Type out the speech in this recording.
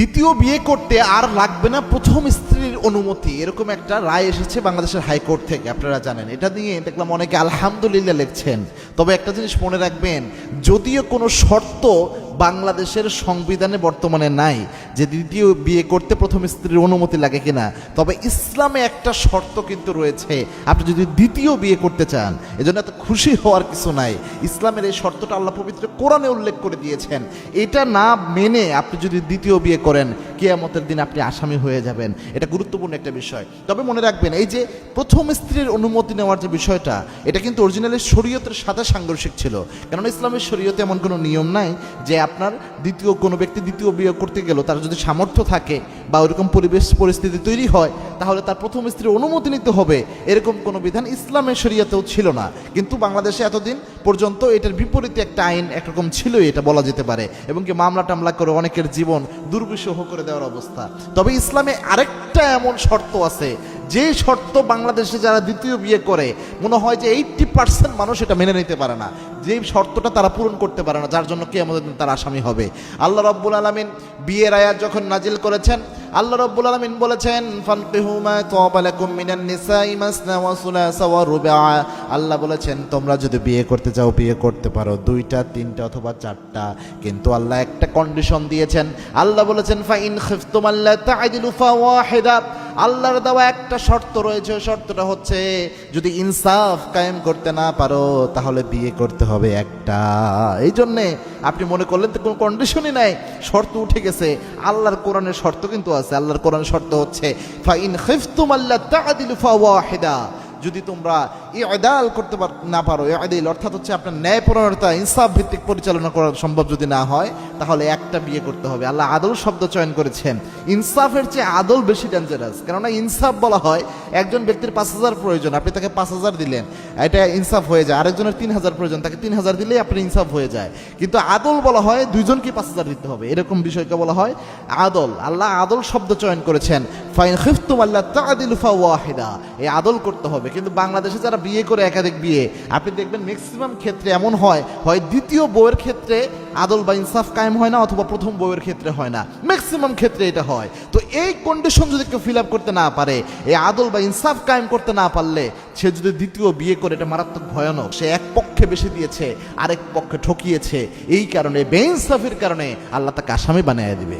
দ্বিতীয় বিয়ে করতে আর লাগবে না, প্রথম স্ত্রীর অনুমতি। এরকম একটা রায় এসেছে বাংলাদেশের হাইকোর্ট থেকে, আপনারা জানেন। এটা নিয়ে দেখলাম অনেকে আলহামদুলিল্লাহ লিখছেন। তবে একটা জিনিস মনে রাখবেন, যদিও কোনো শর্ত বাংলাদেশের সংবিধানে বর্তমানে নাই, যে দ্বিতীয় বিয়ে করতে প্রথম স্ত্রীর অনুমতি লাগে কিনা। তবে ইসলামে একটা শর্ত কিন্তু রয়েছে, আপনি যদি দ্বিতীয় বিয়ে করতে চান, এজন্য এত খুশি হওয়ার কিছু নাই। ইসলামের এই শর্তটা আল্লাহ পবিত্র কোরআনে উল্লেখ করে দিয়েছেন। এটা না মেনে আপনি যদি দ্বিতীয় বিয়ে করেন কেয়ামতের দিন আপনি আসামি হয়ে যাবেন। এটা গুরুত্বপূর্ণ একটা বিষয়। তবে মনে রাখবেন, এই যে প্রথম স্ত্রীর অনুমতি নেওয়ার যে বিষয়টা, এটা কিন্তু অরিজিনালি শরীয়তের সাথে সাংঘর্ষিক ছিল। কেননা ইসলামের শরীয়তে এমন কোনো নিয়ম নাই যে আপনার দ্বিতীয় কোনো ব্যক্তি দ্বিতীয় বিয়োগ করতে গেল তার যদি সামর্থ্য থাকে বা ওইরকম পরিবেশ, পরিস্থিতি তৈরি হয় তাহলে তার প্রথম স্ত্রীর অনুমতি নিতে হবে। এরকম কোনো বিধান ইসলামের শরিয়াতেও ছিল না। কিন্তু বাংলাদেশে এতদিন পর্যন্ত এটার বিপরীতে একটা আইন একরকম ছিলই, এটা বলা যেতে পারে। এবং কি মামলা টামলা করে অনেকের জীবন দুর্বিষহ করে দেওয়ার অবস্থা। তবে ইসলামে আরেকটা এমন শর্ত আছে। যে শর্ত বাংলাদেশে যারা দ্বিতীয় বিয়ে করে, মনে হয় যে এইটটি পার্সেন্ট মানুষ এটা মেনে নিতে পারে না। যে শর্তটা তারা পূরণ করতে পারে না, যার জন্য কে আমাদের তার আসামি হবে। আল্লাহ রব্বুল আলমিন বিয়ের আয়াত যখন নাজিল করেছেন, আল্লাহ রব্বুল আলমিন বলেছেন আল্লাহ বলেছেন, তোমরা যদি বিয়ে করতে চাও, বিয়ে করতে পারো। দুইটা, তিনটা অথবা চারটা। কিন্তু আল্লাহ একটা কন্ডিশন দিয়েছেন। আল্লাহ বলেছেন ফা ইন খিফতুম আল্লা তা'দিলু ফাওয়াহিদা। আল্লাহর দেওয়া একটা শর্ত রয়েছে শর্তটা হচ্ছে যদি ইনসাফ কায়েম করতে না পারো, তাহলে বিয়ে করতে হবে একটা। এই জন্যে আপনি মনে করলেন তো কোনো কন্ডিশনই নাই, শর্ত উঠে গেছে। আল্লাহর কোরআনের শর্ত কিন্তু আছে। আল্লাহর কোরআনের শর্ত হচ্ছে ফাইন খিফতুম আল্লা তা'দিলু ফাওয়াহিদা যদি তোমরা ইদাল করতে না পারো এদিল অর্থাৎ হচ্ছে আপনার ন্যায়পরণতা ইনসাফ ভিত্তিক পরিচালনা করা সম্ভব যদি না হয়, তাহলে একটা বিয়ে করতে হবে। আল্লাহ আদল শব্দ চয়ন করেছেন। ইনসাফের চেয়ে আদল বেশি ডেঞ্জারাস কেননা ইনসাফ বলা হয়, একজন ব্যক্তির পাঁচ হাজার প্রয়োজন, আপনি তাকে পাঁচ হাজার দিলেন। এটা ইনসাফ হয়ে যায়। আরেকজনের তিন হাজার প্রয়োজন, তাকে তিন হাজার দিলেই আপনার ইনসাফ হয়ে যায়। কিন্তু আদল বলা হয় দুইজনকে পাঁচ হাজার দিতে হবে? এরকম বিষয়কে বলা হয় আদল। আল্লাহ আদল শব্দ চয়ন করেছেন, ফাইন খিফতুম আল্লাহ তাদিল ওয়াহিদা এই আদল করতে হবে। কিন্তু বাংলাদেশে যারা বিয়ে করে একাধিক বিয়ে, আপনি দেখবেন ম্যাক্সিমাম ক্ষেত্রে এমন হয় হয় দ্বিতীয় বউয়ের ক্ষেত্রে আদল বা ইনসাফ কায়েম হয় না, অথবা প্রথম বউয়ের ক্ষেত্রে হয় না। ম্যাক্সিমাম ক্ষেত্রে এটা হয়। তো এই কন্ডিশন যদি কেউ ফিল আপ করতে না পারে, এই আদল বা ইনসাফ কায়েম করতে না পারলে, সে যদি দ্বিতীয় বিয়ে করে, এটা মারাত্মক ভয়ানক। সে এক পক্ষে বেশি দিয়েছে, আরেক পক্ষে ঠকিয়েছে। এই কারণে, বেইনসাফির কারণে আল্লাহ তাকে আসামি বানিয়ে দিবে।